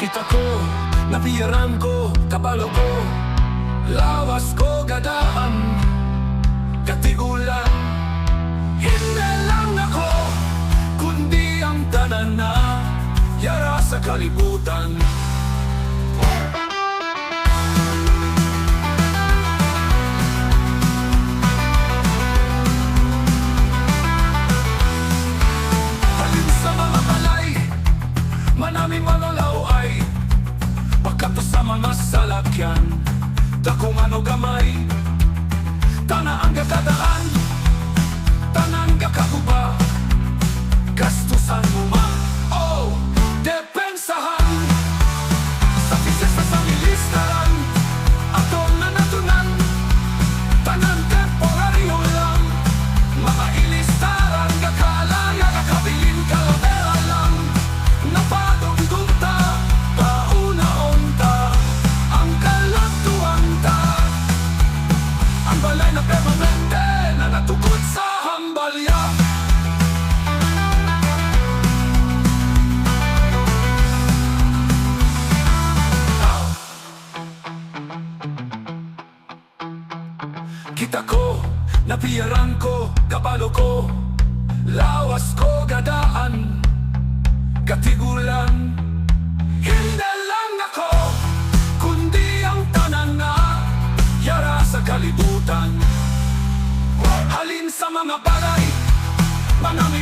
Kita ko, napiyaran ko, kabalo ko. Lawas ko gadaan. Katigulan Hindi lang ako Kundi ang tanan na Yara sa kalibutan Dakong ano gamay. Tana ang gagdadaan Kita ko, napiyaran ko, kabalo ko. Lawas ko gadaan Katigulan. Hindi lang ako Kundi ang tanan na Yara sa kalibutan. Halin sa mga balay Manaming mga